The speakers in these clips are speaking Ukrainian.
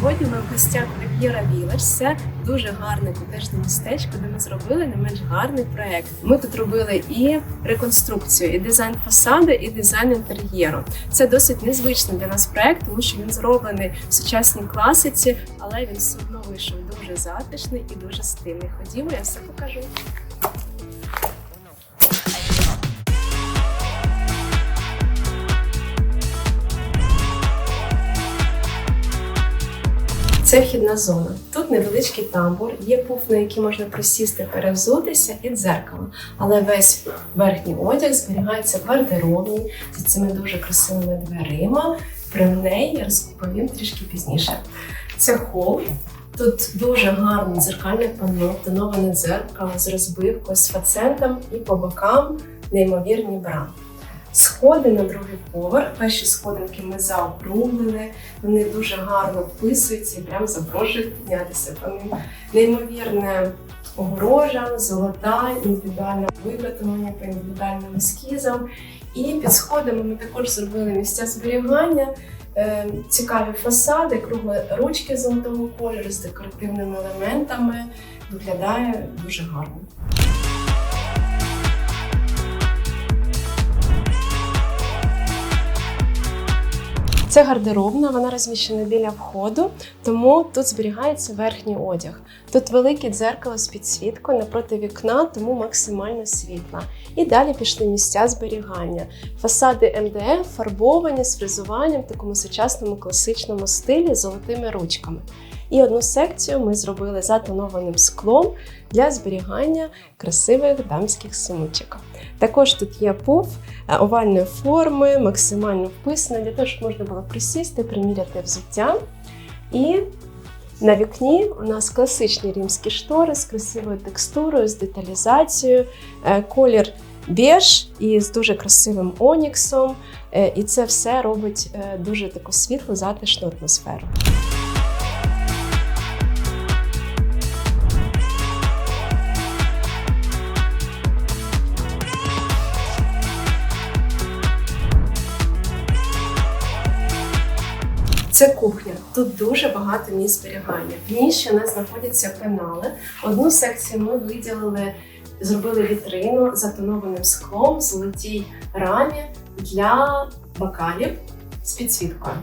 Сьогодні ми в гостях Рів'єра Вілаш. Це дуже гарне котежне містечко, де ми зробили не менш гарний проект. Ми тут робили і реконструкцію, і дизайн фасаду, і дизайн інтер'єру. Це досить незвичний для нас проект, тому що він зроблений в сучасній класиці, але він все одно вийшов дуже затишний і дуже стильний. Ходімо, я все покажу. Це вхідна зона. Тут невеличкий тамбур, є пуф, на який можна присісти, перевзутися і дзеркало. Але весь верхній одяг зберігається в гардеробній за цими дуже красивими дверима. Про неї я розповім трішки пізніше. Це хол. Тут дуже гарне дзеркальне панно, тоноване дзеркало з розбивкою, з фацетом і по бокам неймовірні бра. Сходи на другий поверх. Перші сходинки ми заокруглили, вони дуже гарно вписуються і прям запрошують піднятися. Там неймовірна огорожа, золота, індивідуальне виготовлення по індивідуальним ескізам. І під сходами ми також зробили місця зберігання, е, цікаві фасади, круглі ручки золотого кольору з декоративними елементами. Виглядає дуже гарно. Це гардеробна, вона розміщена біля входу, тому тут зберігається верхній одяг. Тут велике дзеркало з підсвіткою напроти вікна, тому максимально світла. І далі пішли місця зберігання. Фасади МДФ фарбовані з фрезуванням в такому сучасному класичному стилі золотими ручками. І одну секцію ми зробили затонованим склом для зберігання красивих дамських сумочок. Також тут є пуф е, овальної форми, максимально вписаний, для того, щоб можна було присісти, приміряти взуття. І на вікні у нас класичні римські штори з красивою текстурою, з деталізацією, Е, колір беж і з дуже красивим оніксом. Е, І це все робить дуже таку світлу, затишну атмосферу. Це кухня. Тут дуже багато місць зберігання. В ній ще у знаходяться пенали. Одну секцію ми виділили, зробили вітрину затонованим склом золотій рамі для бокалів з підсвіткою.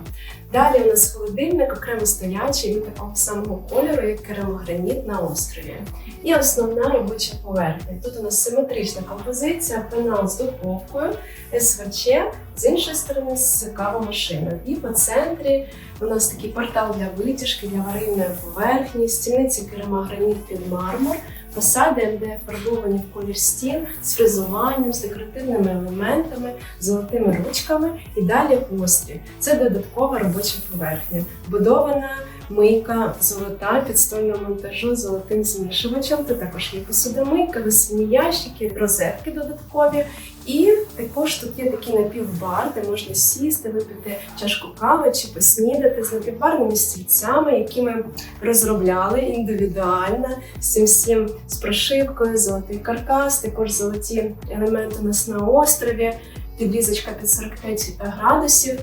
Далі у нас холодильник окремо стоячий, він такого самого кольору, як керамограніт на острові. І основна робоча поверхня. Тут у нас симетрична композиція, пенал з духовкою, СВЧ, з іншої сторони з кавомашиною. І по центрі у нас такий портал для витяжки, для варильної поверхні, стільниці керамограніт під мармур, фасади де фарбовані в колір стін з фризуванням, з декоративними елементами, золотими ручками і далі острі. Це додаткова робоча поверхня. Будована мийка золота підстольного монтажу з золотим змішувачем. Тут також є посудомийка, весільні ящики, розетки додаткові. І також тут є такий напівбар, де можна сісти, випити чашку кави чи поснідати з напівбарними стільцями, які ми розробляли індивідуально з цим всім з прошивкою, золотий каркас, також золоті елементи у нас на острові, підрізочка під 45 градусів.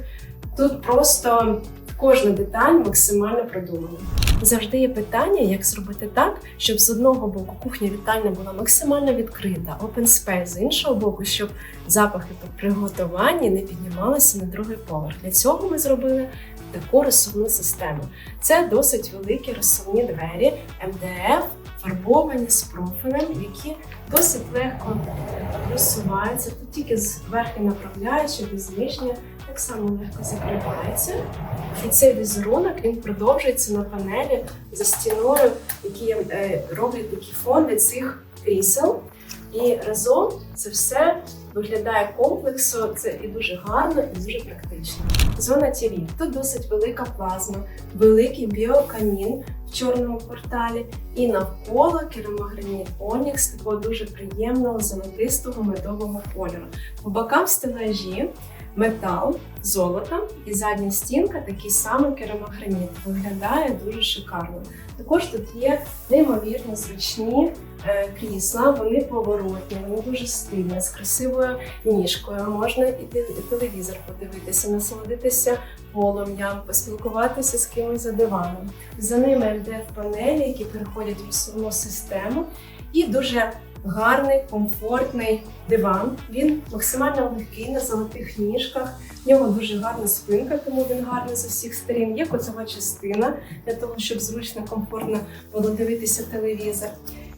Тут просто кожна деталь максимально продумана. Завжди є питання, як зробити так, щоб з одного боку кухня вітальня була максимально відкрита, open space, з іншого боку, щоб запахи при приготуванні не піднімалися на другий поверх. Для цього ми зробили таку розсувну систему. Це досить великі розсувні двері МДФ, фарбовані з профілем, які досить легко розсуваються. Тут тільки з верхньої направляючи, без нижньої, так само легко закривається. І цей візерунок він продовжується на панелі за стіною, які е, роблять такі фонди цих крісел. І разом це все виглядає комплексо, це і дуже гарно, і дуже практично. Зона ТВ. Тут досить велика плазма, великий біокамін в чорному порталі, і навколо керамограніт Онікс такого дуже приємного золотистого медового кольору. По бокам стелажі метал, золото і задня стінка такий самий керамограніт. Виглядає дуже шикарно. Також тут є неймовірно зручні е, крісла, вони поворотні, вони дуже стильні, з красивою ніжкою. Можна і телевізор подивитися, насолодитися полум'ям, поспілкуватися з кимось за диваном. За ними MDF-панелі, які переходять в основну систему, і дуже гарний, комфортний диван. Він максимально легкий на золотих ніжках. В нього дуже гарна спинка, тому він гарний з усіх сторін. Є кутова частина для того, щоб зручно, комфортно було дивитися телевізор.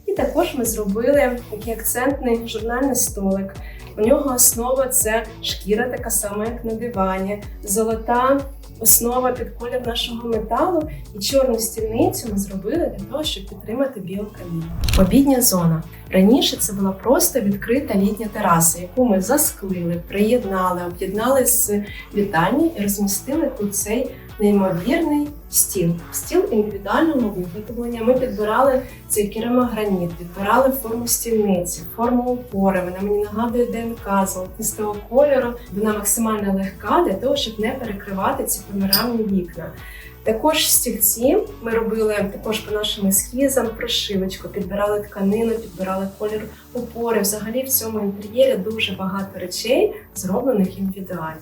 І також ми зробили такий акцентний журнальний столик. У нього основа це шкіра, така сама, як на дивані, золота основа під колір нашого металу, і чорну стільницю ми зробили для того, щоб підтримати біокамінь. Обідня зона. Раніше це була просто відкрита літня тераса, яку ми засклили, приєднали, об'єднали з вітальні і розмістили тут цей неймовірний стіл. Стіл індивідуального виготовлення. Ми підбирали цей керамограніт, підбирали форму стільниці, форму опори. Вона мені нагадує ДНК золотистого кольору. Вона максимально легка для того, щоб не перекривати ці панорамні вікна. Також стільці ми робили також по нашим ескізам прошивочку, підбирали тканину, підбирали колір опори. Взагалі в цьому інтер'єрі дуже багато речей, зроблених індивідуально.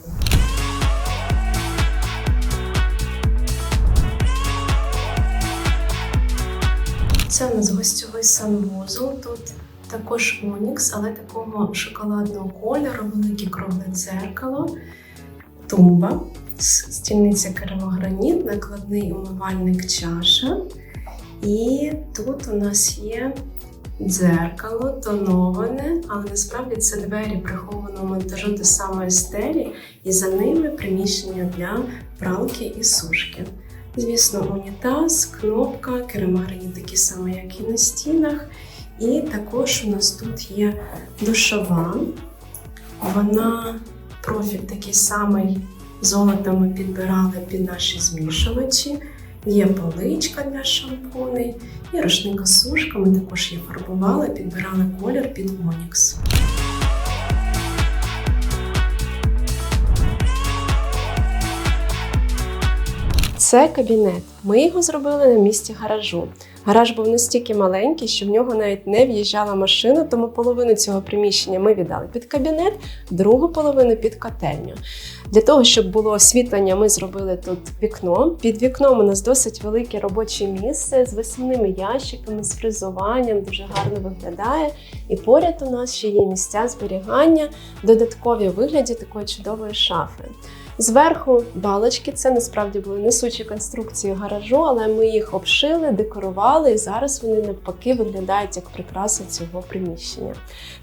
Це у нас гостьовий санвузол. Тут також Онікс, але такого шоколадного кольору, велике кругле дзеркало, тумба, стільниця керамограніт, накладний умивальник чаша. І тут у нас є дзеркало, тоноване, але насправді це двері прихованого монтажу до самої стелі, і за ними приміщення для пралки і сушки. Звісно, унітаз, кнопка, керамограніт такі самі, як і на стінах. І також у нас тут є душова. Вона профіль такий самий золотом ми підбирали під наші змішувачі. Є поличка для шампуней і рушника сушка. Ми також її фарбували, підбирали колір під Онікс. Це кабінет. Ми його зробили на місці гаражу. Гараж був настільки маленький, що в нього навіть не в'їжджала машина, тому половину цього приміщення ми віддали під кабінет, другу половину під котельню. Для того, щоб було освітлення, ми зробили тут вікно. Під вікном у нас досить велике робоче місце з висівними ящиками, з фрезуванням, дуже гарно виглядає. І поряд у нас ще є місця зберігання, додаткові вигляді такої чудової шафи. Зверху балочки це насправді були несучі конструкції гаражу, але ми їх обшили, декорували, і зараз вони навпаки виглядають як прикраса цього приміщення.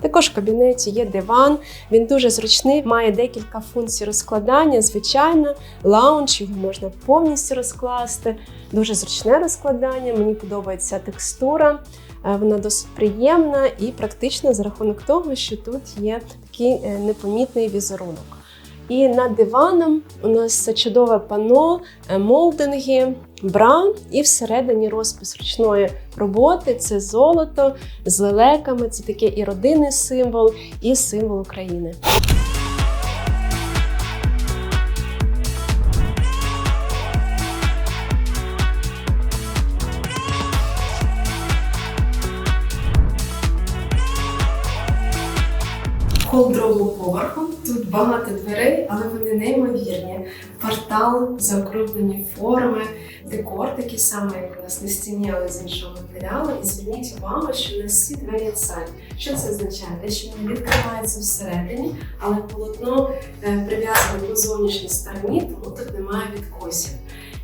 Також в кабінеті є диван, він дуже зручний, має декілька функцій розкладання. Звичайно, лаунж його можна повністю розкласти. Дуже зручне розкладання. Мені подобається текстура. Е, Вона досить приємна і практична за рахунок того, що тут є такий е, непомітний візерунок. І над диваном у нас чудове пано, е, молдинги, бра, і всередині розпис ручної роботи це золото з лелеками. Це таке і родинний символ, і символ України. Хол другого поверху. Тут багато дверей, але вони неймовірні. Портал, заокруглені форми, декор такий самий, як у нас на стіні, але з іншого матеріалу. І зверніть увагу, що у нас всі двері царь. Що це означає? Те, що вони відкриваються всередині, але полотно е, прив'язане до зовнішньої сторони, тому тут немає відкосів.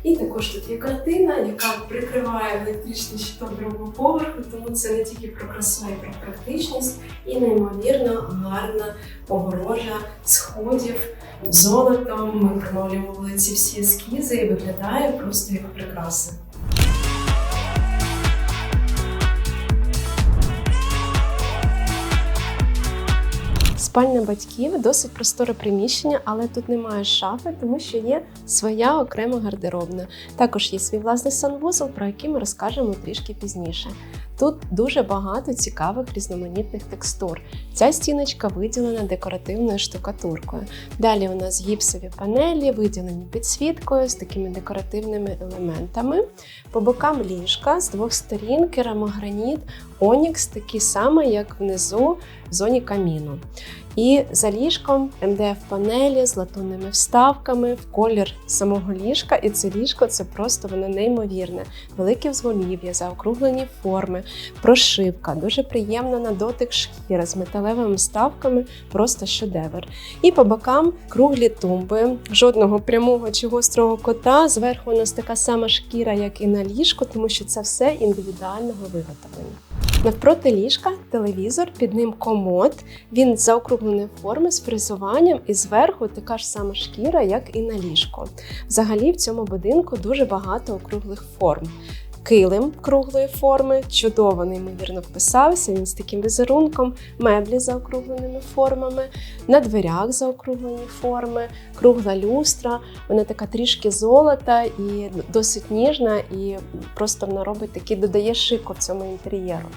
І також тут є картина, яка прикриває електричний щиток другого поверху, тому це не тільки про красу, а й про практичність і неймовірно гарна огорожа сходів золотом. Ми промалювали ці всі ескізи і виглядає просто як прикраса. Спальня батьків досить просторе приміщення, але тут немає шафи, тому що є своя окрема гардеробна. Також є свій власний санвузол, про який ми розкажемо трішки пізніше. Тут дуже багато цікавих різноманітних текстур. Ця стіночка виділена декоративною штукатуркою. Далі у нас гіпсові панелі, виділені підсвіткою з такими декоративними елементами. По бокам ліжка з двох сторін керамограніт, онікс такий самий, як внизу в зоні каміну. І за ліжком МДФ-панелі з латунними вставками в колір самого ліжка. І це ліжко це просто воно неймовірне. Велике взголів'я, заокруглені форми, прошивка, дуже приємна на дотик шкіра з металевими вставками, просто шедевр. І по бокам круглі тумби, жодного прямого чи гострого кота. Зверху у нас така сама шкіра, як і на ліжку, тому що це все індивідуального виготовлення. Навпроти ліжка телевізор, під ним комод. Він заокругленої форми з фрезуванням, і зверху така ж сама шкіра, як і на ліжку. Взагалі в цьому будинку дуже багато округлих форм. Килим круглої форми, чудово, неймовірно вписався. Він з таким візерунком, меблі за округленими формами, на дверях заокруглені форми, кругла люстра. Вона така трішки золота і досить ніжна, і просто вона робить такий додає шику цьому інтер'єру.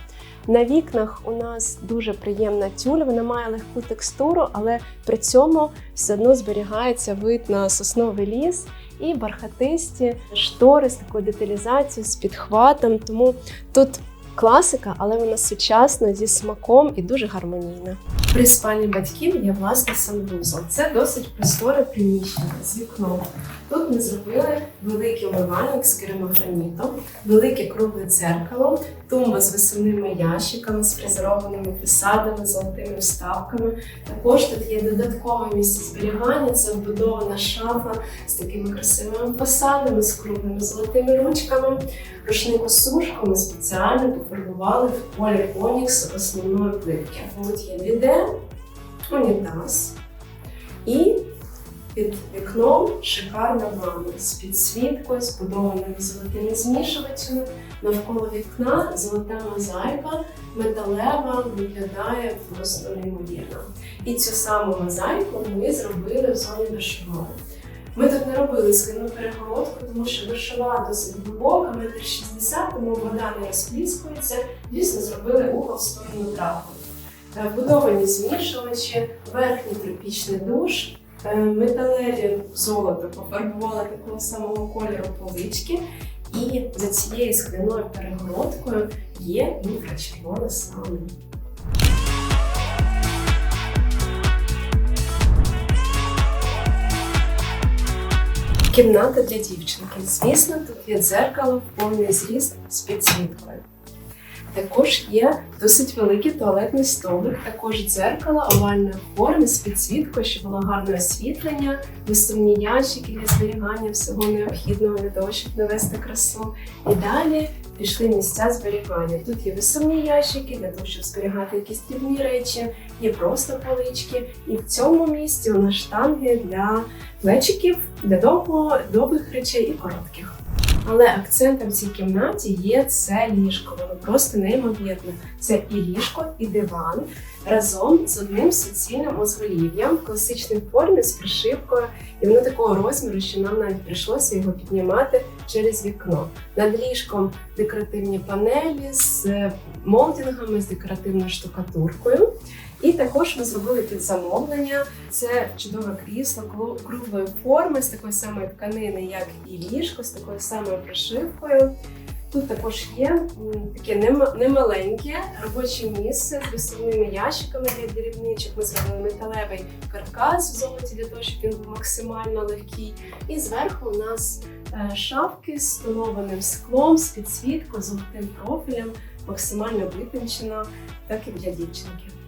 На вікнах у нас дуже приємна тюль, вона має легку текстуру, але при цьому все одно зберігається вид на сосновий ліс і бархатисті штори з такою деталізацією, з підхватом. Тому тут класика, але вона сучасна зі смаком і дуже гармонійна. При спальні батьків є власний санвузол. Це досить просторе приміщення з вікном. Тут ми зробили великий умивальник з керамогранітом, велике кругле дзеркало, тумба з висувними ящиками, з фрезерованими фасадами, золотими вставками. Також тут є додаткове місце зберігання, це вбудована шафа з такими красивими фасадами, з круглими золотими ручками. Рушнику сушку ми спеціально пофарбували в колір онікс основної плитки. Тут є біде, унітаз і під вікном шикарна ванна з підсвіткою, з будованими золотими змішувачами. Навколо вікна золота мозаїка металева виглядає просто неймовірно. І цю саму мозаїку ми зробили в зоні душової. Ми тут не робили скляну перегородку, тому що душова досить глибока, метр 60, тому вода не розпліскується. Дійсно, зробили ухо в сторону травку. Вбудовані змішувачі, верхній тропічний душ, Е, металеві золото пофарбувала такого самого кольору полички, і за цією скляною перегородкою є інфрачервона сауна. Кімната для дівчинки. Звісно, тут є дзеркало в повний зріст з підсвіткою. Також є досить великий туалетний столик, також дзеркало овальної форми з підсвіткою, щоб було гарне освітлення, виставні ящики для зберігання всього необхідного для того, щоб навести красу. І далі пішли місця зберігання. Тут є висувні ящики для того, щоб зберігати якісь дрібні речі, є просто полички. І в цьому місці у нас штанги для плечиків, для довго, довгих речей і коротких. Але акцентом в цій кімнаті є це ліжко. Воно просто неймовірне. Це і ліжко, і диван разом з одним суцільним озголів'ям в класичній формі з пришивкою, і воно такого розміру, що нам навіть прийшлося його піднімати через вікно. Над ліжком декоративні панелі з молдингами, з декоративною штукатуркою. І також ми зробили під замовлення. Це чудове крісло круглої форми з такої самої тканини, як і ліжко, з такою самою прошивкою. Тут також є таке немаленьке робоче місце з висувними ящиками для дрібничок. Ми зробили металевий каркас в золоті для того, щоб він був максимально легкий. І зверху у нас е, шафки з тонованим склом, з підсвіткою, золотим профілем, максимально витончено, так і для дівчинки.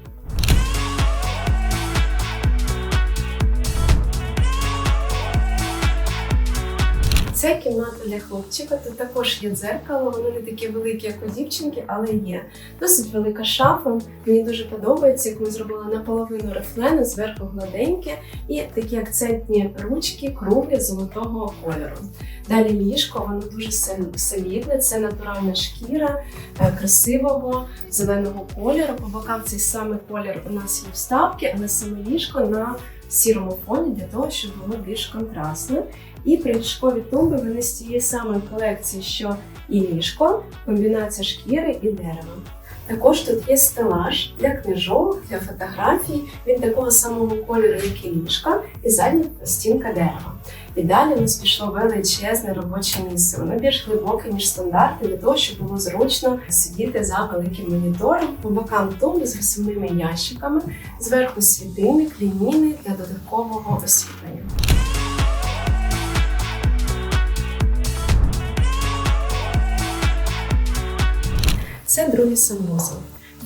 Це кімната для хлопчика. Тут також є дзеркало, воно не таке велике, як у дівчинки, але є. Досить велика шафа. Мені дуже подобається, як ми зробили наполовину рефлену, зверху гладеньке, і такі акцентні ручки круглі золотого кольору. Далі ліжко, воно дуже солідне, це натуральна шкіра е, красивого зеленого кольору. По бокам цей самий колір у нас є вставки, але саме ліжко на сірому фоні для того, щоб було більш контрастне. І приліжкові тумби вони з тієї самої колекції, що і ліжко, комбінація шкіри і дерева. Також тут є стелаж для книжок, для фотографій. Він такого самого кольору, як і ліжка, і задня стінка дерева. І далі у нас пішло величезне робоче місце. Воно більш глибоке, ніж стандарти, для того, щоб було зручно сидіти за великим монітором. По бокам тумби з висувними ящиками, зверху світильник, лінійний для додаткового освітлення. Це другий санвузол.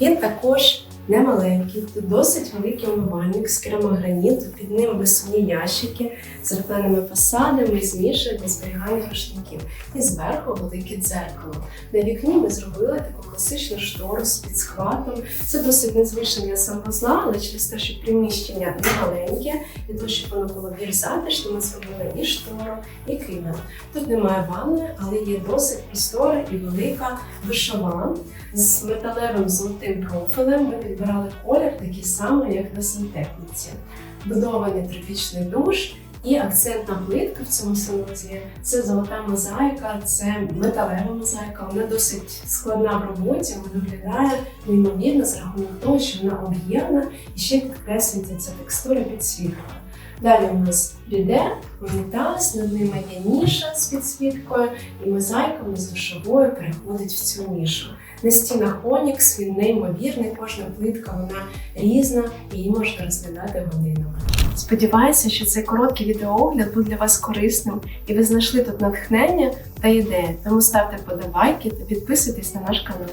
Він також не маленький, тут досить великий умивальник з керамограніту, під ним висувні ящики з рекламними фасадами, змішують для зберігання рушників. І зверху велике дзеркало. На вікні ми зробили таку класичну штору з підсхватом. Це досить незвично для санвузла, але через те, що приміщення не маленьке, для того, щоб воно було більш затишне, ми зробили і штору, і килим. Тут немає ванни, але є досить простора і велика душова з металевим золотим профілем. Підбирали колір такий самий, як на сантехніці. Будований тропічний душ. І акцентна плитка в цьому санузлі це золота мозаїка, це металева мозаїка. Вона досить складна в роботі, вона виглядає неймовірно за рахунок того, що вона об'ємна і ще підкреслюється ця текстура підсвіткою. Далі у нас біде, унітаз, над ними є ніша з підсвіткою, і мозаїка у нас душовою переходить в цю нішу. На стінах Онікс, він неймовірний, кожна плитка вона різна, її можна розглядати годинами. Сподіваюся, що цей короткий відеоогляд був для вас корисним і ви знайшли тут натхнення та ідеї. Тому ставте подобайки та підписуйтесь на наш канал.